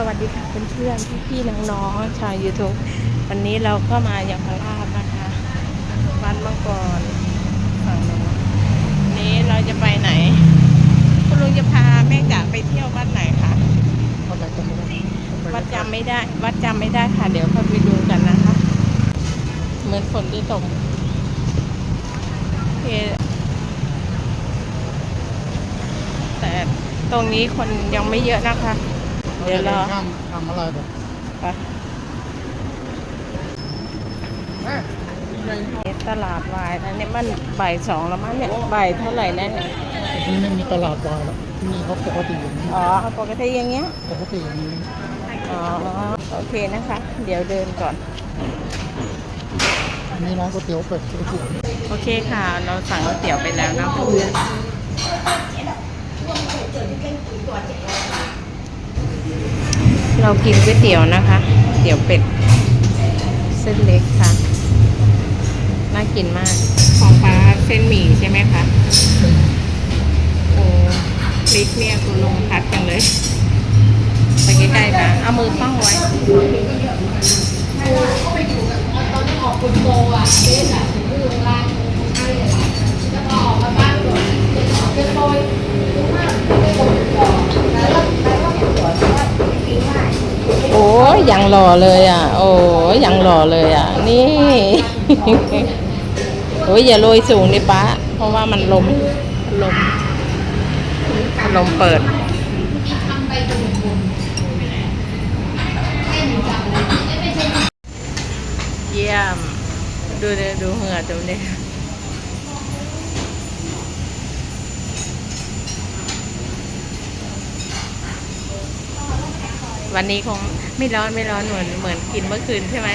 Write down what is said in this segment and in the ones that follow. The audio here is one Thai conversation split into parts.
สวัสดีค่ะเพื่อนๆพี่ๆน้องๆชาว YouTube วันนี้เราก็มาอย่างพราชนะคะวัดมังกรฝั่งโน้นวันนี้เราจะไปไหน คุณลุงจะพาแม่จ๋าไปเที่ยววัดไหนคะวัดจำไม่ได้ วัดจำไม่ได้ค่ะ เดี๋ยวค่อยไปดูกันนะคะ เหมือนฝนที่ตกเแต่ตรงนี้คนยังไม่เยอะนะคะ เดี๋ยวรอ ข้ามทำอะไรแบบไปเอ๊ะยังไงตลาดวายนะเนี่ยมันบ่ายสองแล้วมั้งเนี่ยบ่ายเท่าไหร่นะเนี่ยที่นี่ไม่มีตลาดวายแล้วที่นี่เขาปกติอย่างนี้อ๋อปกติอย่างเงี้ย ปกติอย่างนี้อ๋อ โอเคนะคะ เดี๋ยวเดินก่อน อันนี้ร้านก๋วยเตี๋ยวเป็ดก๋วยเตี๋ยวโอเคค่ะ เราสั่งก๋วยเตี๋ยวไปแล้วนะเพื่อน เเรากินก๋วยเตี๋ยวนะคะ เตี๋ยวเป็ด เส้นเล็กค่ะ น่ากินมาก ของป้าเส้นหมี่ใช่ไหมคะโอ้พริกเนี่ยคุณลงพัดจังเลย ไปใกล้ๆนะเอามือป้องไว้ หล่อเลยอะ โอ้ยยังหล่อเลยอะ นี่ โอ้ยอย่าโรยสูงดิป้าเพราะว่ามันลมลมลมเปิดเยี่ยม ดูเดดูเหงื่อตรงนี้ วันนี้คงไม่ร้อนไม่ร้อนเหมือนเหมือนกินเมื่อคืนใช่ไหม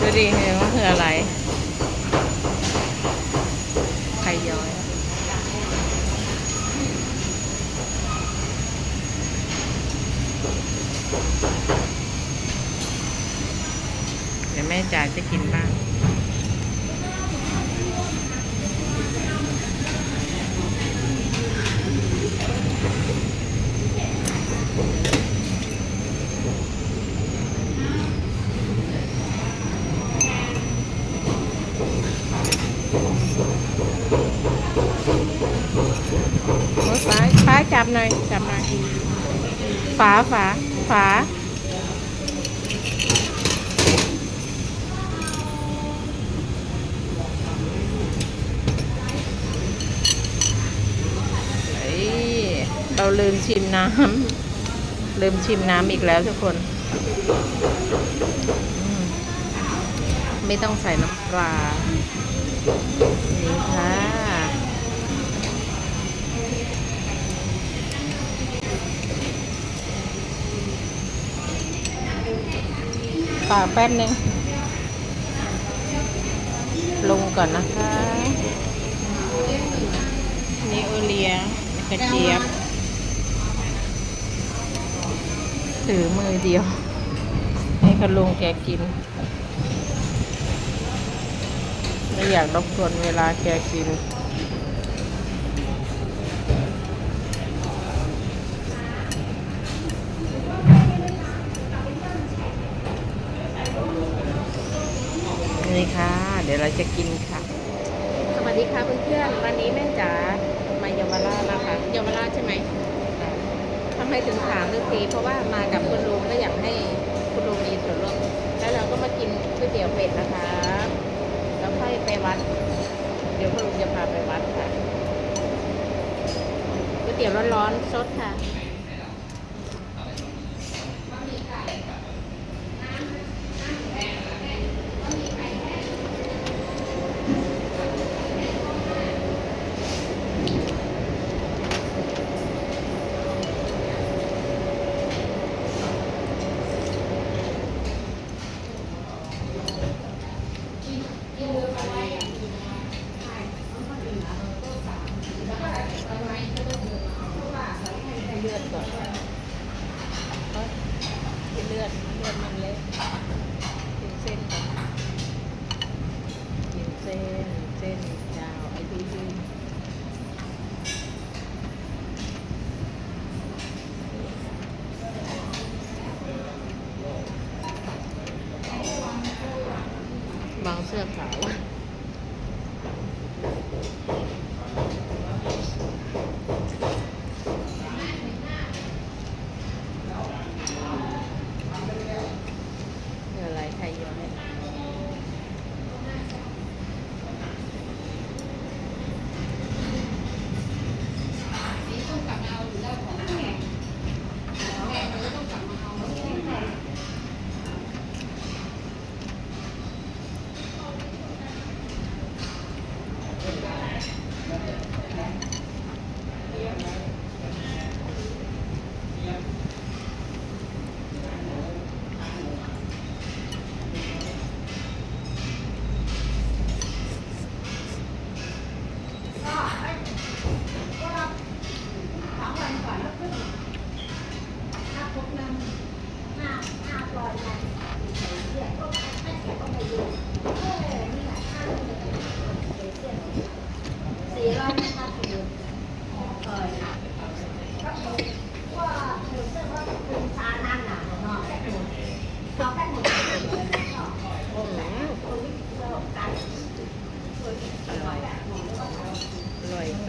ดูดิเห็นว่าคืออะไร ไข่ย้อย เดี๋ยวแม่ จ๋าจะกินบ้างโอ้ยฟ้าฟ้าจับหน่อย จับหน่อย ฝา ฝา ฝา เฮ้ยเรา ลืมชิมน้ำลืมชิมน้ำอีกแล้วทุกคนมไม่ต้องใส่น้ำปลา นี่ค่ะฝากแป๊บนึง ลงก่อนนะคะนี่โอเลียกระเจี๊ยบ ถือมือเดียว ให้คุณลุงแกกิน ไม่อยากรบกวนเวลาแกกินนี่ค่ะ เดี๋ยวเราจะกินค่ะ สวัสดีค่ะเพื่อนๆวันนี้แม่จ๋ามาเยาวราชนะคะเยาวราชใช่ไหม ไมถึงถามเรื่องตีเพราะว่ามากับคุณลุงก็อยากให้คุณลุงมีส่วนร่วมแล้วเราก็มากินก๋วยเตี๋ยวเป็ดนะคะแล้วค่อยไปวัด เดี๋ยวคุณลุงจะพาไปวัดค่ะก๋วยเตี๋ยวร้อนๆสดค่ะ Amen.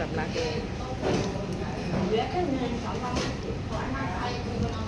สำลักเองเหลือแค่เงินสองพันห้าสิบขอมาไป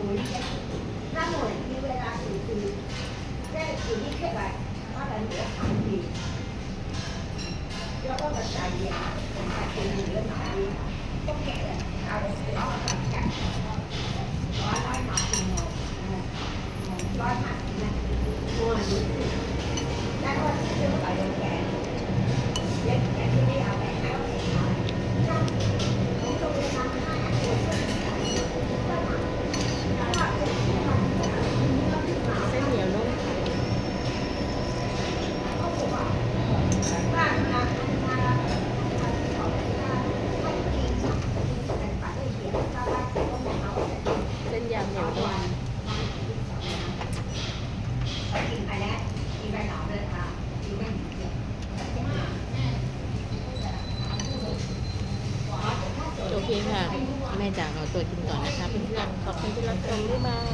ปุ๋ยถ้าหน่วยมีเวลาสี่ปีได้ปุ๋ยที่เข้าไปว่าเราเหลือสามปีแล้วก็กระจายย ตัวกินก่อนนะคะเพื่อนๆขอบคุณที่รับชมด้มา